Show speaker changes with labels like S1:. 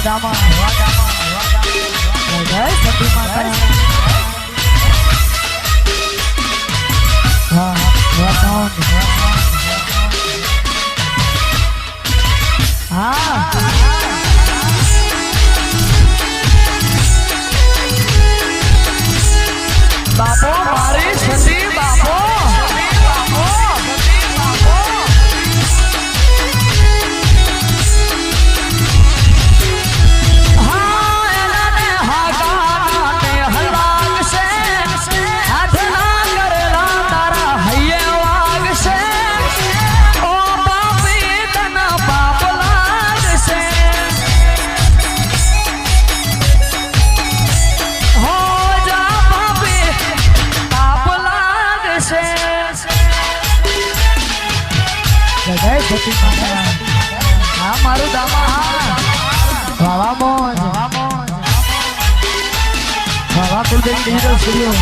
S1: વાડામાં વાડામાં હા મારું દામા હા વાવા મોજ વાવા કુલદેવી ડિજિટલ સ્ટુડિયો